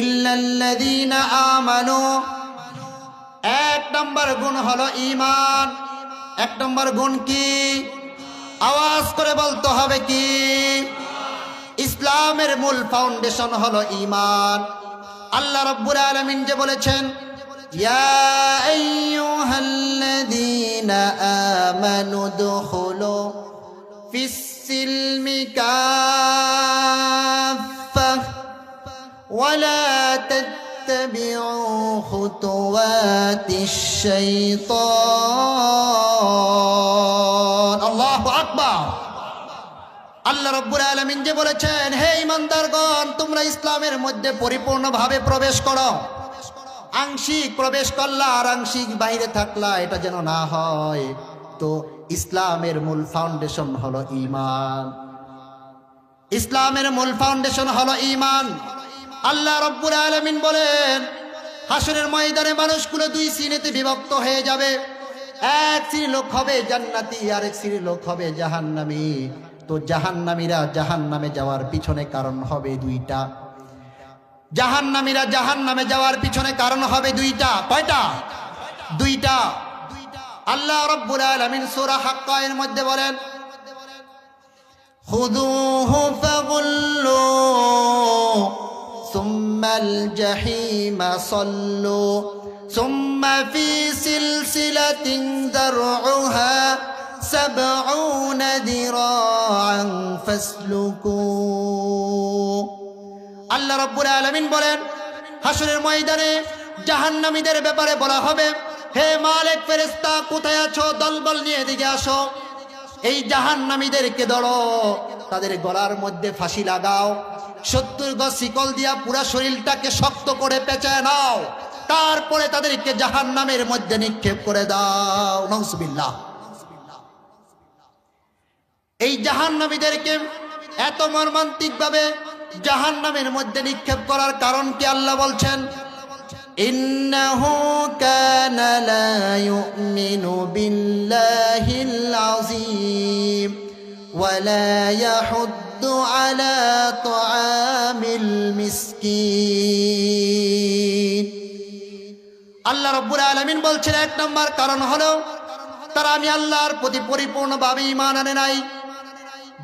ইল্লাল্লাযীনা আমানু। এক নম্বর গুণ হলো ঈমান। এক নম্বর গুণ কি? আওয়াজ করে বলতে হবে কি? ইসলামের মূল ফাউন্ডেশন হলো ইমান আল্লাহ রাব্বুল আলামিন যে বলেছেন আমানু দুখুলু ফিস সিলমি ولا تتبعوا خطوات الشيطان الله أكبر আল্লাহ রব্বুল আলমিন যে বলেছেন হে ইমানদারগণ তোমরা ইসলামের মধ্যে পরিপূর্ণভাবে প্রবেশ করো আংশিক প্রবেশ করলা আর আংশিক বাইরে থাকলা এটা যেন না হয় তো ইসলামের মূল ফাউন্ডেশন হলো ঈমান ইসলামের মূল ফাউন্ডেশন হলো ঈমান আল্লাহ রব্বুর আলমিন বলেন হাসরের ময়দানে মানুষগুলো দুই শ্রেণীতে বিভক্ত হয়ে যাবে। এক শ্রেণির লোক হবে জান্নাতি আর এক শ্রেণির লোক হবে জাহান্নামি। তো জাহান্নামীরা জাহান্নামে যাওয়ার পিছনে কারণ হবে দুইটা। জাহান্নামীরা জাহান্নামে যাওয়ার পিছনে কারণ হবে দুইটা। কয়টা? দুইটা। আল্লাহ রব্বুল আলমিন সোরা হাক্কায়ের মধ্যে বলেন হুদু হুফা ثم الجحيم صلوا ثم في سلسلة ذرعها سبعون ذراعا فاسلكوا আল্লাহ রব্বুল আলমিন বলেন হাসরের ময়দানে জাহান্নামীদের ব্যাপারে বলা হবে হে মালিক ফেরেস্তা কোথায় আছো দলবল নিয়ে এদিকে আসো এই জাহান্নামীদেরকে ধরো তাদের গলার মধ্যে ফাঁসি লাগাও সত্তর গজ শিকল দিয়া পুরা শরীরটাকে শক্ত করে পেঁচে নাও। তারপরে তাদেরকে জাহান নামের মধ্যে নিক্ষেপ করে দাও। নৌসবিল্লা এই জাহান নামীদেরকে এত মর্মান্তিক ভাবে জাহান নামের মধ্যে নিক্ষেপ করার কারণ কি আল্লাহ বলছেন? ইন্নাহু على طعام المسكين আল্লাহ রব্বুল আলমিন বলছেন এক নম্বর কারণ হলো তারা আমি আল্লাহর প্রতি পরিপূর্ণভাবে ইমান আনে নাই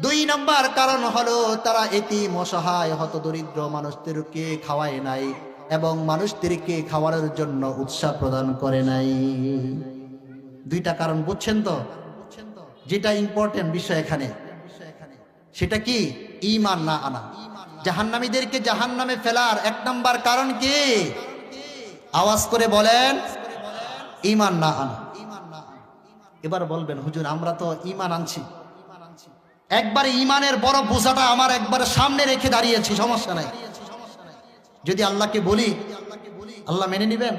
দুই নম্বর কারণ হলো তারা এটি মসহায় হত দরিদ্র মানুষদেরকে খাওয়ায় নাই এবং মানুষদেরকে খাওয়ানোর জন্য উৎসাহ প্রদান করে নাই দুইটা কারণ বুঝছেন তো যেটা ইম্পর্টেন্ট বিষয় এখানে সেটা কি? ইমান না আনা। জাহান্নামীদেরকে জাহান্নামে ফেলার এক নম্বর কারণ কি? আওয়াজ করে বলেন ইমান না আনা। এবার বলবেন, হুজুর, আমরা তো ইমান আনছি। একবার ইমানের বড় বোঝাটা আমার একবার সামনে রেখে দাঁড়িয়েছি, সমস্যা নাই। যদি আল্লাহকে বলি, আল্লাহ মেনে নিবেন?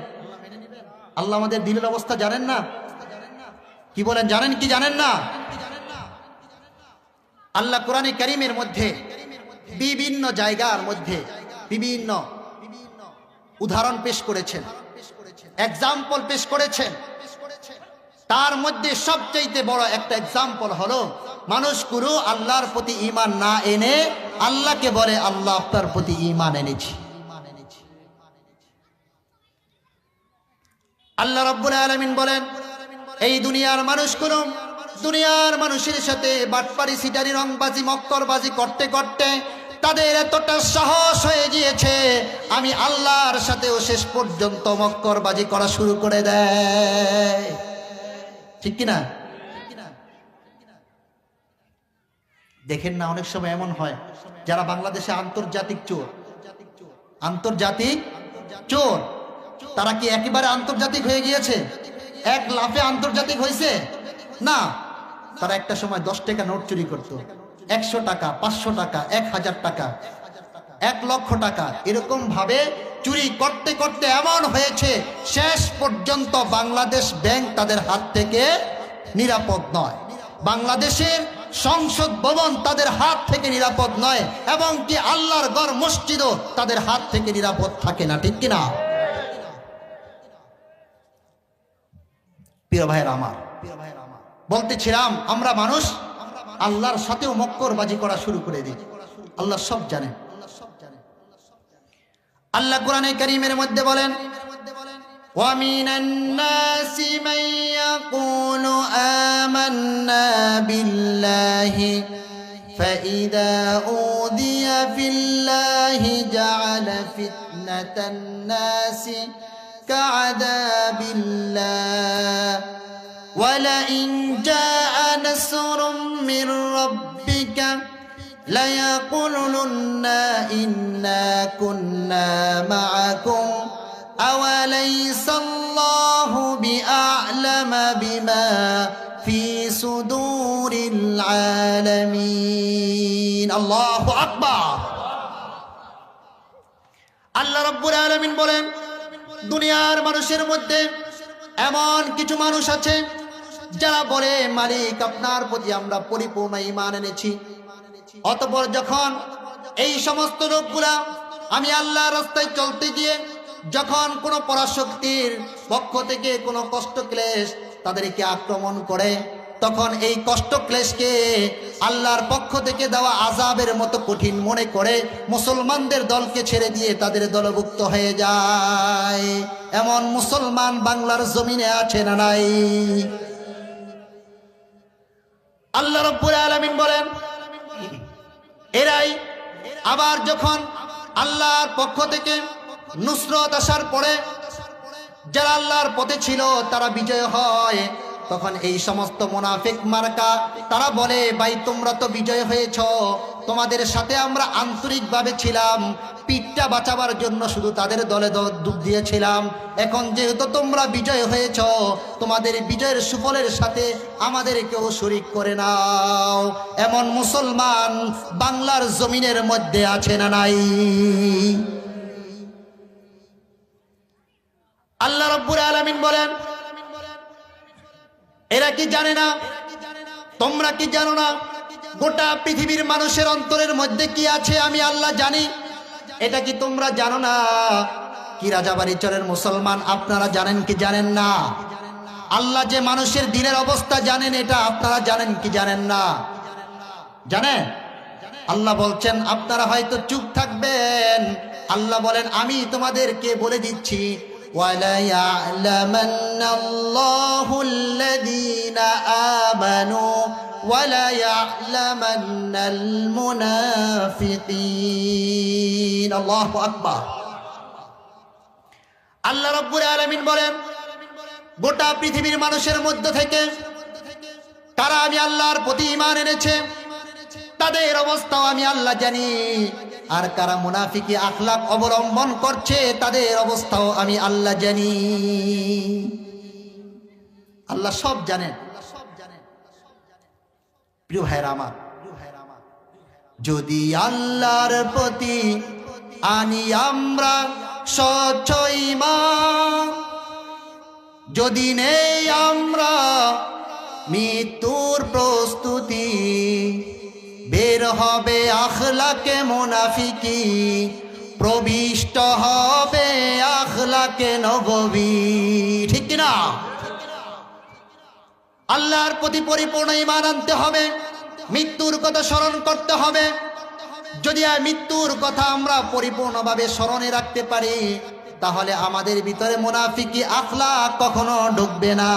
আল্লাহ আমাদের দিলের অবস্থা জানেন না? কি বলেন, জানেন কি জানেন না? আল্লাহ কোরআনে করিমের মধ্যে, বিভিন্ন জায়গার মধ্যে বিভিন্ন উদাহরণ পেশ করেছেন। এক্সাম্পল পেশ করেছেন। তার মধ্যে সবচাইতে বড় একটা এক্সাম্পল হলো মানুষগুলো আল্লাহর প্রতি ইমান না এনে আল্লাহকে বলে, আল্লাহ আপনার প্রতি ইমান এনেছি। আল্লাহ রব্বুল আলমিন বলেন, এই দুনিয়ার মানুষ মানুষগুলো দুনিয়ার মানুষের সাথে বাটপাড়ি, সিটারি, রংবাজি, মক্করবাজি করতে করতে তাদের এতটা সাহস হয়ে গিয়েছে, আমি আল্লাহর সাথেও শেষ পর্যন্ত মক্করবাজি করা শুরু করে দেয়। ঠিক কিনা? দেখেন না, অনেক সময় এমন হয়, যারা বাংলাদেশে আন্তর্জাতিক চোর আন্তর্জাতিক চোর, তারা কি একেবারে আন্তর্জাতিক হয়ে গিয়েছে? এক লাফে আন্তর্জাতিক হয়েছে? না, তারা একটা সময় দশ টাকা নোট চুরি করতো। একশো টাকা, পাঁচশো টাকা, এক হাজার টাকা, এক লক্ষ টাকা। এরকম ভাবে চুরি করতে করতে এমন হয়েছে, শেষ পর্যন্ত বাংলাদেশ ব্যাংক তাদের হাত থেকে নিরাপদ নয়। বাংলাদেশের সংসদ ভবন তাদের হাত থেকে নিরাপদ নয় এবং কি আল্লাহর গড় মসজিদও তাদের হাত থেকে নিরাপদ থাকে না, ঠিক কিনা? প্রিয় ভাইয়ের আমার বলতেছিলাম আমরা মানুষ আল্লাহর সাথেও মক্কর বাজি করা শুরু করে দিই আল্লাহ সব জানেন আল্লাহ কোরআনে করিমের মধ্যে বলেন ومن الناس من يقول آمنا بالله فإذا أوذي في الله جعل فتنة الناس كعذاب الله ولئن جاء نصر من ربك ليقولن إنا كنا معكم أوليس الله بأعلم بما في صدور العالمين الله أكبر আল্লাহ রব্বুল আলমিন বলেন দুনিয়ার মানুষের মধ্যে এমন কিছু মানুষ আছে যারা বলে, মালিক, আপনার প্রতি আমরা পরিপূর্ণ ইমান এনেছি। অতপর যখন এই সমস্ত লোকগুলা আমি আল্লাহ রাস্তায় চলতে গিয়ে যখন কোনো পরাশক্তির পক্ষ থেকে কোনো কষ্ট ক্লেশ তাদেরকে আক্রমণ করে, তখন এই কষ্ট ক্লেশকে আল্লাহর পক্ষ থেকে দেওয়া আজাবের মতো কঠিন মনে করে মুসলমানদের দলকে ছেড়ে দিয়ে তাদের দলভুক্ত হয়ে যায়। এমন মুসলমান বাংলার জমিনে আছে না নাই? আল্লাহ রব্বুল আলমিন বলেন, এরাই আবার যখন আল্লাহর পক্ষ থেকে নুসরত আসার পরে যারা আল্লাহর পথে ছিল, তারা বিজয় হয়। তখন এই সমস্ত মোনাফেক মার্কা, তারা বলে, ভাই, তোমরা তো বিজয় হয়েছ। তোমাদের সাথে আমরা আন্তরিকভাবে ছিলাম, পিঠটা বাঁচাবার জন্য শুধু তাদের দলে দ- ডুব দিয়েছিলাম। এখন যেহেতু তোমরা বিজয় হয়েছ, তোমাদের বিজয়ের সুফলের সাথে আমাদের কেউ শরিক করে নাও। এমন মুসলমান বাংলার জমিনের মধ্যে আছে না নাই? আল্লাহ রব্বুর আলামিন বলেন, এরা কি জানে না? তোমরা কি জানো না? গোটা পৃথিবীর মানুষের অন্তরের মধ্যে কি আছে আমি আল্লাহ জানি। এটা কি তোমরা জানো না? কি রাজাবাড়ি চরের মুসলমান আপনারা জানেন কি জানেন না? আল্লাহ যে মানুষের দিনের অবস্থা জানেন, এটা আপনারা জানেন কি জানেন না? জানেন? আল্লাহ বলছেন, আপনারা হয়তো চুপ থাকবেন। আল্লাহ বলেন, আমি তোমাদেরকে বলে দিচ্ছি وَلَيَعْلَمَنَّ اللَّهُ الَّذِينَ آمَنُوا وَلَيَعْلَمَنَّ الْمُنَافِقِينَ الله أكبر আল্লাহ রব্বুল আলামিন বলেন গোটা পৃথিবীর মানুষের মধ্য থেকে তারা আমি আল্লাহর প্রতি ইমান এনেছে তাদের অবস্থাও আমি আল্লাহ জানি আর কারা মুনাফিকি আখলাক অবলম্বন করছে, তাদের অবস্থাও আমি আল্লাহ জানি। আল্লাহ সব জানেন। প্রিয় ভাইরা আমার, যদি আল্লাহর প্রতি আনি আমরা স্বচ্ছ ইমান যদি নেই আমরা মৃত্যুর প্রস্তুতি হবে আখলাকে মোনাফিকি, প্রবিষ্ট হবে আখলাকে নববী। ঠিক কিনা? আল্লাহর প্রতি পরিপূর্ণ ইমান আনতে হবে, মৃত্যুর কথা স্মরণ করতে হবে। যদি মৃত্যুর কথা আমরা পরিপূর্ণভাবে স্মরণে রাখতে পারি, তাহলে আমাদের ভিতরে মুনাফিকি আখলা কখনো ঢুকবে না।